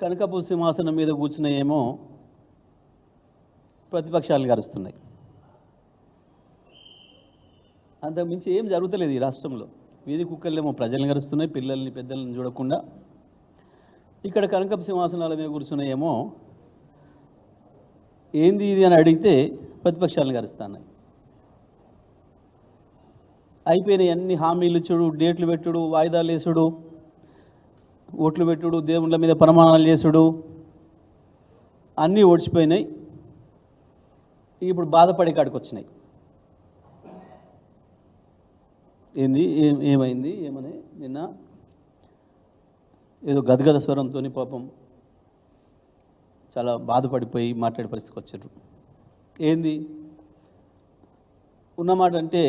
కనకపు సింహాసనం మీద కూర్చున్న ఏమో ప్రతిపక్షాలు గరుస్తున్నాయి. అంతకుమించి ఏం జరుగుతలేదు ఈ రాష్ట్రంలో. వీధి కుక్కలేమో ప్రజల్ని కరుస్తున్నాయి పిల్లల్ని పెద్దల్ని చూడకుండా. ఇక్కడ కనకపు సింహాసనాల మీద కూర్చున్నాయేమో ఏంది ఇది అని అడిగితే ప్రతిపక్షాలను గరుస్తున్నాయి. అయిపోయినాయి అన్ని హామీలు ఇచ్చుడు డేట్లు పెట్టుడు వాయిదాలు వేసుడు. ఓట్లు పెట్టుడు దేవుళ్ళ మీద ప్రమాణాలు చేసుడు అన్నీ ఓడిచిపోయినాయి. ఇప్పుడు బాధపడే కాడికి వచ్చినాయి. ఏంది? ఏం ఏమైంది? ఏమని? నిన్న ఏదో గదగద స్వరంతో పాపం చాలా బాధపడిపోయి మాట్లాడే పరిస్థితికి వచ్చారు. ఏంది? ఉన్నమాట అంటే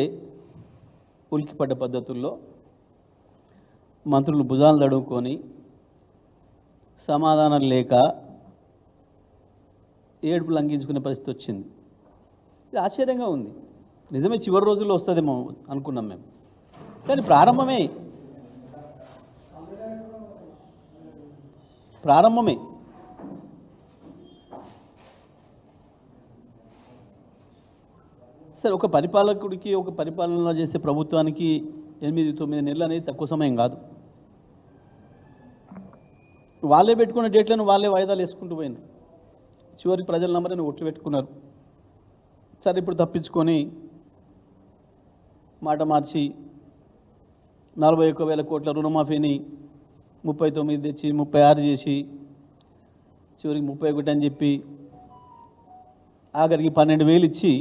ఉలికిపడ్డ పద్ధతుల్లో మంత్రులు భుజాలు తడుముకొని సమాధానం లేక ఏడుపు లంఘించుకునే పరిస్థితి వచ్చింది. ఇది ఆశ్చర్యంగా ఉంది. నిజమే చివరి రోజుల్లో వస్తుందేమో అనుకున్నాం మేము. కానీ ప్రారంభమే ప్రారంభమే. సరే ఒక పరిపాలకుడికి ఒక పరిపాలన చేసే ప్రభుత్వానికి ఎనిమిది తొమ్మిది నెలలు అనేది తక్కువ సమయం కాదు. వాళ్ళే పెట్టుకున్న డేట్లను వాళ్ళే వాయిదాలు వేసుకుంటూ పోయినారు. చివరి ప్రజల నంబర్ని ఒట్లు పెట్టుకున్నారు. సరే ఇప్పుడు తప్పించుకొని మాట మార్చి నలభై ఒక్క వేల కోట్ల రుణమాఫీని ముప్పై తొమ్మిది తెచ్చి ముప్పై ఆరు చేసి చివరికి ముప్పై ఒకటి అని చెప్పి ఆఖరికి పన్నెండు వేలు ఇచ్చి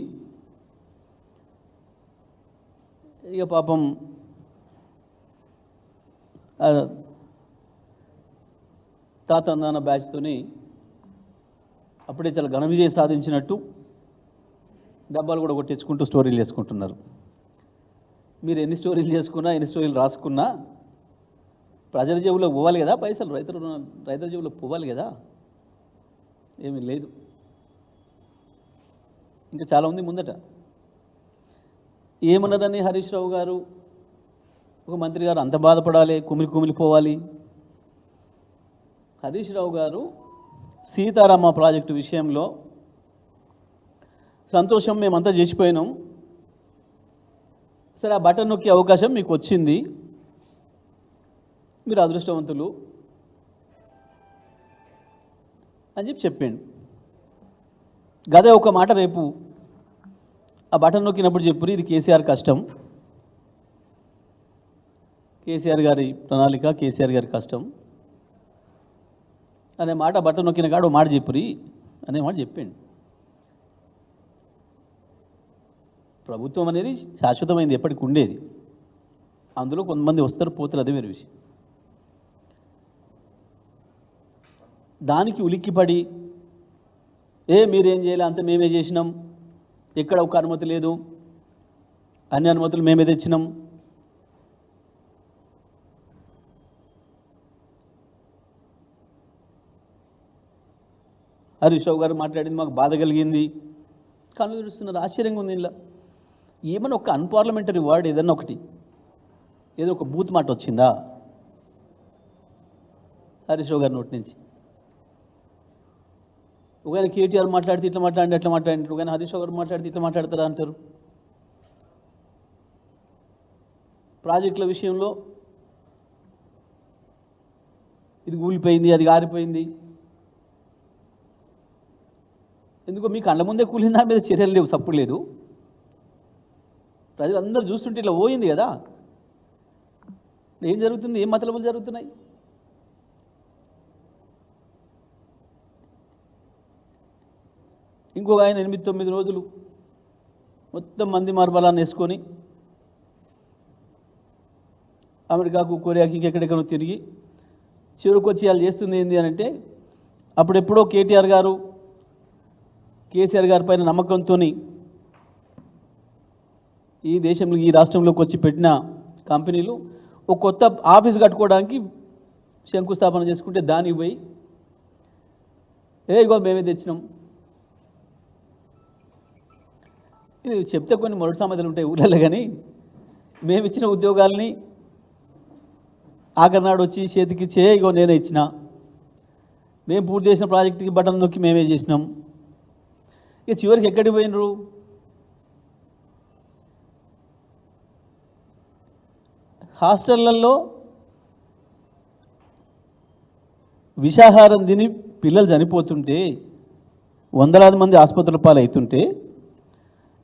ఇక పాపం ఆ తాతందాన బ్యాచ్తోని అప్పుడే చాలా ఘన విజయం సాధించినట్టు డబ్బాలు కూడా కొట్టించుకుంటూ స్టోరీలు చేసుకుంటున్నారు. మీరు ఎన్ని స్టోరీలు చేసుకున్నా ఎన్ని స్టోరీలు రాసుకున్నా ప్రజల జేబులో పోవాలి కదా పైసలు? రైతుల రైతుల జేబులో పోవాలి కదా? ఏమీ లేదు. ఇంకా చాలా ఉంది ముందట. ఏమన్నారని హరీష్ రావు గారు ఒక మంత్రి గారు అంత బాధపడాలి కుమిలి కుమిలిపోవాలి హరీష్ రావు గారు సీతారామ ప్రాజెక్టు విషయంలో సంతోషం మేమంతా చేసిపోయినాం. సరే ఆ బటన్ నొక్కే అవకాశం మీకు వచ్చింది. మీరు అదృష్టవంతులు అని చెప్పి చెప్పాడు. గదే ఒక మాట రేపు ఆ బటన్ నొక్కినప్పుడు చెప్పురు ఇది కేసీఆర్ కష్టం. కేసీఆర్ గారి ప్రణాళిక కేసీఆర్ గారి కష్టం. అనే మాట బట్ట నొక్కిన కాడు మాట చెప్పురి అనే మాట చెప్పిండు. ప్రభుత్వం అనేది శాశ్వతమైంది ఎప్పటికి ఉండేది. అందులో కొంతమంది వస్తారు పోతారు అదే వేరే విషయం. దానికి ఉలిక్కిపడి ఏ మీరేం చేయాలి అంత మేమే చేసినాం ఎక్కడ ఒక అనుమతి లేదు అన్ని అనుమతులు మేమే తెచ్చినాం హరీష్ గారు మాట్లాడింది మాకు బాధ కలిగింది. కళ్ళు తెరుస్తున్నారు ఆశ్చర్యంగా ఉంది ఇలా. ఏమైనా ఒక అన్పార్లమెంటరీ వర్డ్ ఏదన్నా ఒకటి? ఏదో ఒక బూత్ మాట వచ్చిందా? హరీష్ గారి నోటి నుంచి. ఒకవేళ కేటీఆర్ మాట్లాడితే ఇట్లా మాట్లాడి అట్లా మాట్లాడి ఒకవేళ హరీష్ గారు మాట్లాడితే ఇట్లా మాట్లాడతారా అంటారు? ప్రాజెక్టుల విషయంలో ఇది కూలిపోయింది అది గారిపోయింది. ఎందుకో మీ కళ్ళ ముందే కూలిన దాని మీద చర్యలు లేవు సప్పుడు లేదు. ప్రజలందరూ చూస్తుంటే ఇట్లా పోయింది కదా. ఏం జరుగుతుంది? ఏం మతలబులు జరుగుతున్నాయి? ఇంకొక ఆయన ఎనిమిది తొమ్మిది రోజులు మొత్తం మంది మార్బలాన్ని వేసుకొని అమెరికాకు కొరియాకి ఇంకెక్కడెక్కడో తిరిగి చివరికి వచ్చి వాళ్ళు చేస్తుంది ఏంటి అని అంటే అప్పుడెప్పుడో కేటీఆర్ గారు కేసీఆర్ గారి పైన నమ్మకంతో ఈ దేశంలో ఈ రాష్ట్రంలోకి వచ్చి పెట్టిన కంపెనీలు ఒక కొత్త ఆఫీస్ కట్టుకోవడానికి శంకుస్థాపన చేసుకుంటే దానికి పోయి ఏ ఇగో మేమే తెచ్చినాం. ఇది చెప్తే కొన్ని మొదటి సామెతలు ఉంటాయి ఊళ్ళల్లో కానీ మేము ఇచ్చిన ఉద్యోగాల్ని ఆఖరినాడు వచ్చి చేతికి చేయగో నేనే ఇచ్చిన. మేము పూర్తి చేసిన ప్రాజెక్టుకి బటన్ నొక్కి మేమే చేసినాం. ఇక చివరికి ఎక్కడికి పోయినరు? హాస్టళ్ళలో విషాహారం తిని పిల్లలు చనిపోతుంటే వందలాది మంది ఆసుపత్రుల పాలు అవుతుంటే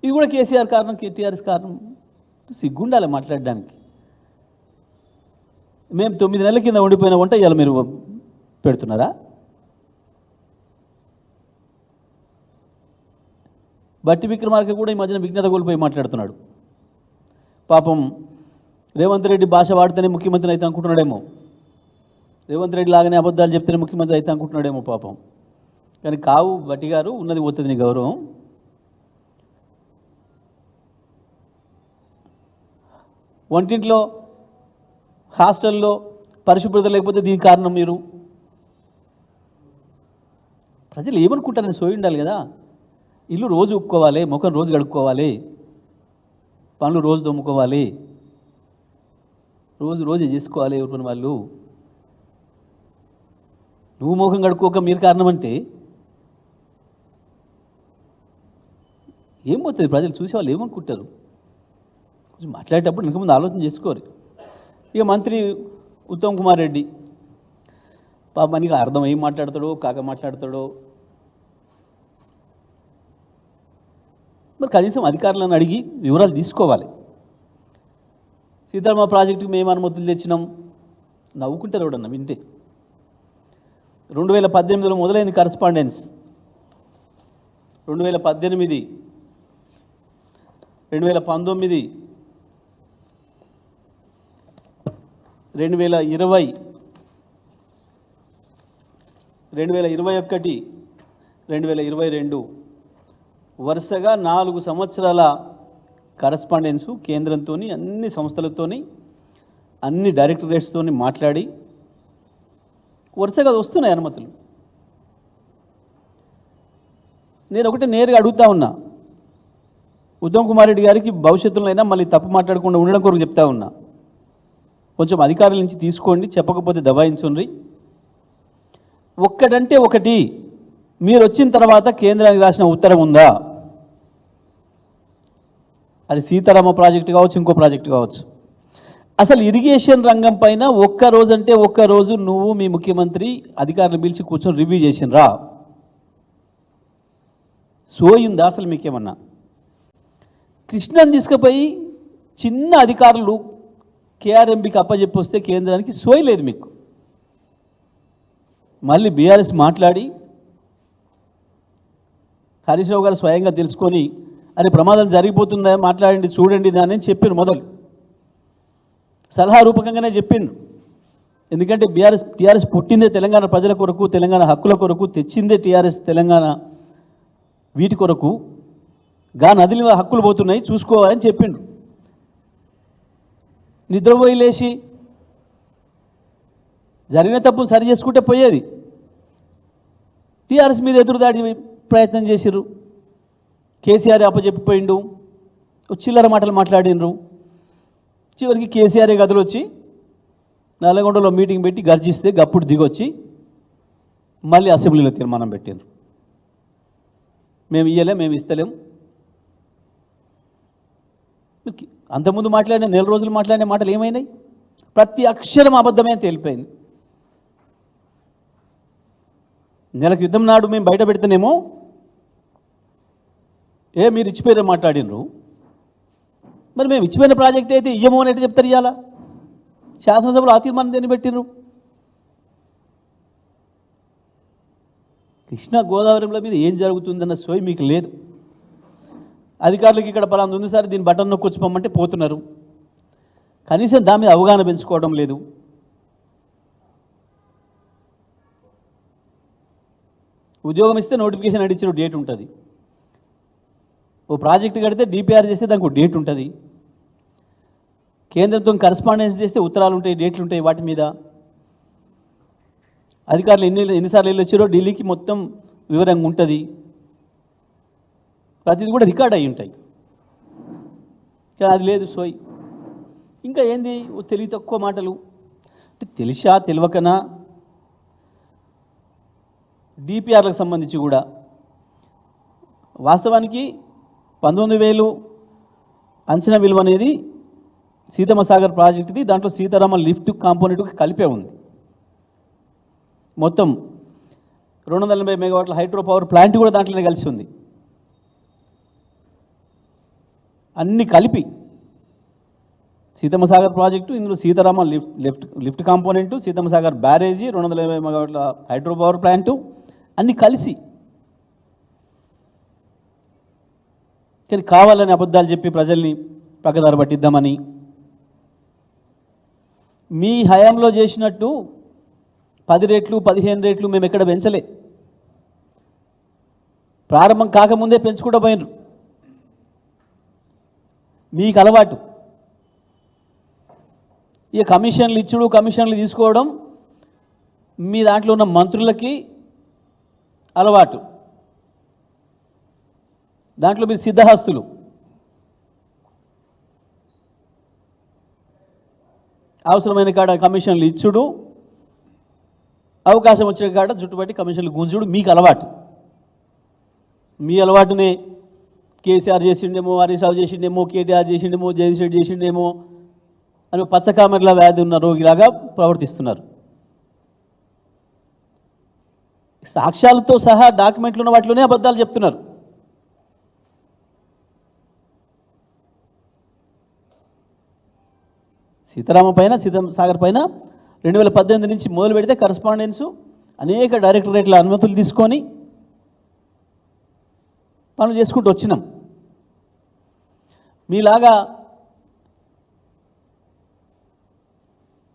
ఇది కూడా కేసీఆర్ కారణం కేటీఆర్ఎస్ కారణం సిగ్గుండాలి మాట్లాడడానికి. మేము తొమ్మిది నెలల కింద ఉండిపోయిన వంట ఇవాళ మీరు పెడుతున్నారా? బట్టి విక్రమార్క కూడా ఈ మధ్యన విజ్ఞత కోల్పోయి మాట్లాడుతున్నాడు. పాపం రేవంత్ రెడ్డి భాష వాడితేనే ముఖ్యమంత్రి అయితే అనుకుంటున్నాడేమో. రేవంత్ రెడ్డి లాగానే అబద్ధాలు చెప్తేనే ముఖ్యమంత్రి అయితే అనుకుంటున్నాడేమో పాపం. కానీ కావు బట్టి గారు ఉన్నది పోతుంది నీ గౌరవం. వంటింట్లో హాస్టల్లో పరిశుభ్రత లేకపోతే దీనికి కారణం మీరు? ప్రజలు ఏమనుకుంటారని సోయి ఉండాలి కదా. ఇల్లు రోజు ఉప్పుకోవాలి ముఖం రోజు కడుక్కోవాలి పనులు రోజు దొమ్ముకోవాలి రోజు రోజు చేసుకోవాలి ఎవరి వాళ్ళు. నువ్వు ముఖం కడుక్కోక మీరు కారణం అంటే ఏం పోతుంది? ప్రజలు చూసేవాళ్ళు ఏమనుకుంటారు? కొంచెం మాట్లాడేటప్పుడు ఇంకా ముందు ఆలోచన చేసుకోరు. ఇక మంత్రి ఉత్తమ్ కుమార్ రెడ్డి పాప మనకి అర్థం ఏం మాట్లాడతాడో కాక మాట్లాడతాడో మరి కనీసం అధికారులను అడిగి వివరాలు తీసుకోవాలి. సీతారామ ప్రాజెక్టుకు మేము అనుమతులు తెచ్చినాం. నవ్వుకుంటారు ఎవడన్నా వింటే. రెండు వేల పద్దెనిమిదిలో మొదలైంది కరస్పాండెన్స్ రెండు వేల పద్దెనిమిది రెండు వేల పంతొమ్మిది రెండు వేల ఇరవై రెండు వేల ఇరవై ఒకటి రెండు వేల ఇరవై రెండు. వరుసగా నాలుగు సంవత్సరాల కరస్పాండెన్సు కేంద్రంతో అన్ని సంస్థలతోని అన్ని డైరెక్టరేట్స్తో మాట్లాడి వరుసగా వస్తున్నాయి అనుమతులు. నేను ఒకటి నేరుగా అడుగుతా ఉన్నా. ఉత్తమ్ కుమార్ రెడ్డి గారికి భవిష్యత్తులో అయినా మళ్ళీ తప్పు మాట్లాడకుండా ఉండడం కొరకు చెప్తా ఉన్నా. కొంచెం అధికారుల నుంచి తీసుకోండి చెప్పకపోతే దబాయించుండ్రి ఒక్కటంటే ఒకటి మీరు వచ్చిన తర్వాత కేంద్రానికి రాసిన ఉత్తరం ఉందా? అది సీతారామ ప్రాజెక్టు కావచ్చు ఇంకో ప్రాజెక్టు కావచ్చు. అసలు ఇరిగేషన్ రంగం పైన ఒక్క రోజు అంటే ఒక్క రోజు నువ్వు మీ ముఖ్యమంత్రి అధికారులు పిలిచి కూర్చొని రివ్యూ చేసినరా సోయిందా అసలు మీకేమన్నా? కృష్ణని తీసుకుపోయి చిన్న అధికారులు కేఆర్ఎంబికి అప్పచెప్పి వస్తే కేంద్రానికి సోయలేదు మీకు. మళ్ళీ బీఆర్ఎస్ మాట్లాడి హరీష్ రావు గారు స్వయంగా తెలుసుకొని అరే ప్రమాదం జరిగిపోతుందా? మాట్లాడండి చూడండి దాని చెప్పిండు చెప్పారు మొదలు. సలహా రూపకంగానే చెప్పిండు ఎందుకంటే బీఆర్ఎస్ టీఆర్ఎస్ పుట్టిందే తెలంగాణ ప్రజల కొరకు తెలంగాణ హక్కుల కొరకు తెచ్చిందే టీఆర్ఎస్ తెలంగాణ వీటి కొరకు. గా నదిలి హక్కులు పోతున్నాయి చూసుకోవాలని చెప్పిండు. నిద్రపోయి లేచి జరిగిన తప్పులు సరి చేసుకుంటే పోయేది. టీఆర్ఎస్ మీద ఎదురుదాడి ప్రయత్నం చేసిర్రు. కేసీఆర్ అప్పచెప్పిపోయిండు. చిల్లర మాటలు మాట్లాడినరు. చివరికి కేసీఆర్ గదిలో వచ్చి నల్లగొండలో మీటింగ్ పెట్టి గర్జిస్తే గప్పుడు దిగొచ్చి మళ్ళీ అసెంబ్లీలో తీర్మానం పెట్టిండ్రు. మేము ఇయ్యలే మేము ఇస్తలేం. అంతకుముందు మాట్లాడిన నెల రోజులు మాట్లాడిన మాటలు ఏమైనాయి? ప్రతి అక్షరం అబద్ధమే తేలిపోయింది. నెల క్రితం నాడు మేము బయట పెడితేనేమో ఏ మీరు ఇచ్చిపోయిన మాట్లాడినరు? మరి మేము ఇచ్చిపోయిన ప్రాజెక్ట్ అయితే ఇయ్యము అని అయితే చెప్తారు ఇవాళ శాసనసభలో ఆ తీర్మానం దేన్ని పెట్టినరు కృష్ణా గోదావరిల మీద ఏం జరుగుతుందన్న సోయి మీకు లేదు. అధికారులకు ఇక్కడ పలాంది ఉంది సార్ దీని బటన్ నొక్కొచ్చి పొమ్మంటే పోతున్నారు. కనీసం దాని మీద అవగాహన పెంచుకోవడం లేదు. ఉద్యోగం ఇస్తే నోటిఫికేషన్ అడిచిన డేట్ ఉంటుంది. ఓ ప్రాజెక్ట్ కడితే డిపిఆర్ చేస్తే దానికి డేట్ ఉంటుంది. కేంద్రంతో కరస్పాండెన్స్ చేస్తే ఉత్తరాలు ఉంటాయి డేట్లు ఉంటాయి వాటి మీద. అధికారులు ఎన్ని ఎన్నిసార్లు వెళ్ళి వచ్చారో ఢిల్లీకి మొత్తం వివరంగా ఉంటుంది. ప్రతిది కూడా రికార్డ్ అయి ఉంటాయి. కానీ అది లేదు సోయ్. ఇంకా ఏంది? ఓ తెలివి తక్కువ మాటలు. అంటే తెలిసా తెలియకనా? డిపిఆర్లకు సంబంధించి కూడా. వాస్తవానికి పంతొమ్మిది వేలు అంచనా విలువ అనేది సీతమ్మ సాగర్ ప్రాజెక్టుది దాంట్లో సీతారామ లిఫ్ట్ కాంపోనెంట్కి కలిపే ఉంది. మొత్తం రెండు వందల ఎనభై మెగావాట్ల హైడ్రో పవర్ ప్లాంట్ కూడా దాంట్లోనే కలిసి ఉంది. అన్ని కలిపి సీతమ్మ సాగర్ ప్రాజెక్టు ఇందులో Seetharama lift lift lift component Seethamma Sagar barrage రెండు వందల ఇరవై మెగావాట్ల హైడ్రో పవర్ ప్లాంటు అన్నీ కలిసి కానీ కావాలని అబద్ధాలు చెప్పి ప్రజల్ని పక్కదారి పట్టిద్దామని. మీ హయాంలో చేసినట్టు పది రేట్లు పదిహేను రేట్లు మేము ఎక్కడ పెంచలే. ప్రారంభం కాకముందే పెంచుకుంటూ పోయినరు మీకు అలవాటు. ఇక కమిషన్లు ఇచ్చుడు కమిషన్లు తీసుకోవడం మీ దాంట్లో ఉన్న మంత్రులకి అలవాటు. దాంట్లో మీరు సిద్ధహస్తులు. అవసరమైన కాడ కమిషన్లు ఇచ్చుడు అవకాశం వచ్చిన కాడ జుట్టుబట్టి కమిషన్లు గుంజుడు మీకు అలవాటు. మీ అలవాటునే కేసీఆర్ చేసిండేమో హరీష్ రావు చేసిండేమో కేటీఆర్ చేసిండేమో జగన్ రెడ్డి చేసిండేమో అని పచ్చకామెర్ల వ్యాధి ఉన్న రోగిలాగా ప్రవర్తిస్తున్నారు. సాక్ష్యాలతో సహా డాక్యుమెంట్లు ఉన్న వాటిలోనే అబద్ధాలు చెప్తున్నారు. సీతారామ పైన సీతం సాగర్ పైన రెండు వేల పద్దెనిమిది నుంచి మొదలు పెడితే కరస్పాండెన్సు అనేక డైరెక్టరేట్ల అనుమతులు తీసుకొని పనులు చేసుకుంటూ వచ్చినాం. మీలాగా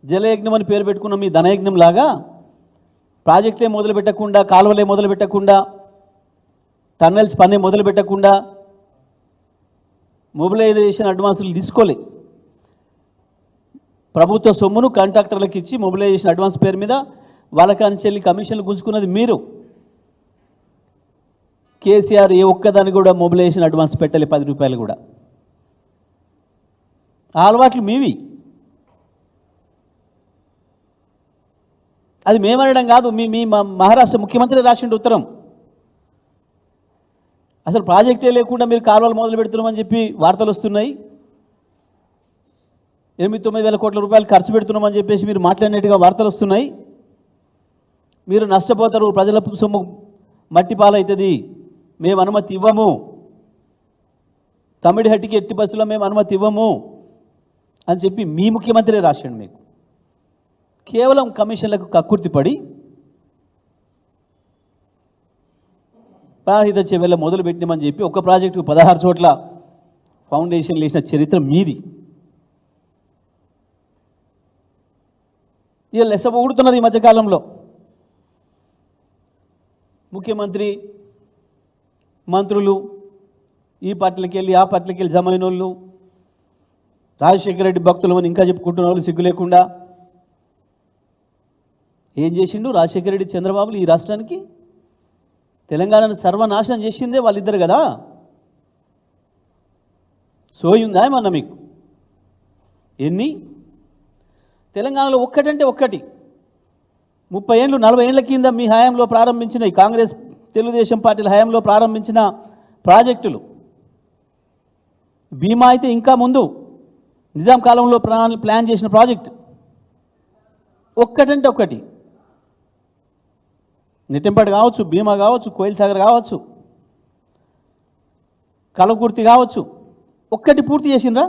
జలయజ్ఞం అని పేరు పెట్టుకున్న మీ ధనయజ్ఞం లాగా ప్రాజెక్టులే మొదలు పెట్టకుండా కాలువలే మొదలు పెట్టకుండా టన్నెల్స్ పనే మొదలు పెట్టకుండా మొబిలైజేషన్ అడ్వాన్సులు తీసుకోలే. ప్రభుత్వ సొమ్మును కాంట్రాక్టర్లకు ఇచ్చి మొబిలైజేషన్ అడ్వాన్స్ పేరు మీద వాళ్ళకాంచెల్లి కమిషన్లు గుంజుకున్నది మీరు. కేసీఆర్ ఏ ఒక్కదాన్ని కూడా మొబిలైజేషన్ అడ్వాన్స్ పెట్టలే పది రూపాయలు కూడా. ఆ అలవాట్లు మీవి. అది మేమనడం కాదు మీ మీ మహారాష్ట్ర ముఖ్యమంత్రి రాసిండు ఉత్తరం. అసలు ప్రాజెక్టే లేకుండా మీరు కాలువలు మొదలు పెడుతున్నామని చెప్పి వార్తలు వస్తున్నాయి. ఎనిమిది తొమ్మిది వేల కోట్ల రూపాయలు ఖర్చు పెడుతున్నామని చెప్పేసి మీరు మాట్లాడినట్టుగా వార్తలు వస్తున్నాయి. మీరు నష్టపోతారు ప్రజల సొమ్ము మట్టి పాలవుతుంది. మేము అనుమతి ఇవ్వము. తమిడిహట్టికి ఎట్టి బస్సులో మేము అనుమతి ఇవ్వము అని చెప్పి మీ ముఖ్యమంత్రి రాశాడు మీకు. కేవలం కమిషన్లకు కక్కుర్తిపడి ప్రాణహిత చెవెళ్ళ మొదలు పెట్టినామని చెప్పి ఒక ప్రాజెక్టుకు పదహారు చోట్ల ఫౌండేషన్ వేసిన చరిత్ర మీది. ఇక ఊడుతున్నది ఈ మధ్యకాలంలో. ముఖ్యమంత్రి మంత్రులు ఈ పార్టీలకి వెళ్ళి ఆ పట్లకి వెళ్ళి జమైన వాళ్ళు రాజశేఖర రెడ్డి భక్తులు అని ఇంకా చెప్పుకుంటున్న వాళ్ళు సిగ్గు లేకుండా ఏం చేసిండు రాజశేఖర రెడ్డి చంద్రబాబులు ఈ రాష్ట్రానికి? తెలంగాణను సర్వనాశనం చేసిందే వాళ్ళిద్దరు కదా? సోయి ఉందా ఏమన్నా మీకు? ఎన్ని తెలంగాణలో ఒక్కటంటే ఒక్కటి. ముప్పై ఏళ్ళు నలభై ఏళ్ళ కింద మీ హయాంలో ప్రారంభించిన ఈ కాంగ్రెస్ తెలుగుదేశం పార్టీల హయాంలో ప్రారంభించిన ప్రాజెక్టులు. బీమా అయితే ఇంకా ముందు నిజాం కాలంలో ప్లాన్ ప్లాన్ చేసిన ప్రాజెక్ట్. ఒక్కటంటే ఒక్కటి. నెట్టెంపాడు కావచ్చు భీమా కావచ్చు కోయిల్ సాగర్ కావచ్చు కలకుర్తి కావచ్చు ఒక్కటి పూర్తి చేసిండ్రా?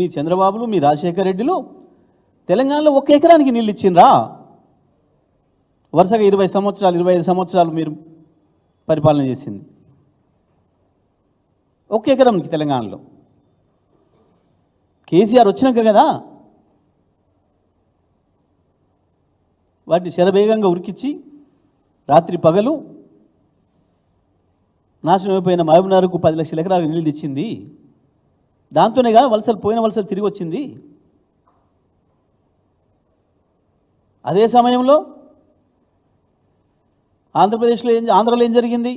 మీ చంద్రబాబులు మీ రాజశేఖర రెడ్డిలు తెలంగాణలో ఒక ఎకరానికి నీళ్ళు ఇచ్చిండ్రా? వరుసగా ఇరవై సంవత్సరాలు ఇరవై ఐదు సంవత్సరాలు మీరు పరిపాలన చేసింది. ఒక ఎకరంకి తెలంగాణలో. కేసీఆర్ వచ్చినాక కదా వాటిని శరవేగంగా ఉరికిచ్చి రాత్రి పగలు నాశనం అయిపోయిన మహబూబ్నగర్కు పది లక్షల ఎకరాలు నీళ్ళు ఇచ్చింది. దాంతోనేగా వలసలు పోయిన వలసలు తిరిగి వచ్చింది. అదే సమయంలో ఆంధ్రప్రదేశ్లో ఏం ఆంధ్రలో ఏం జరిగింది?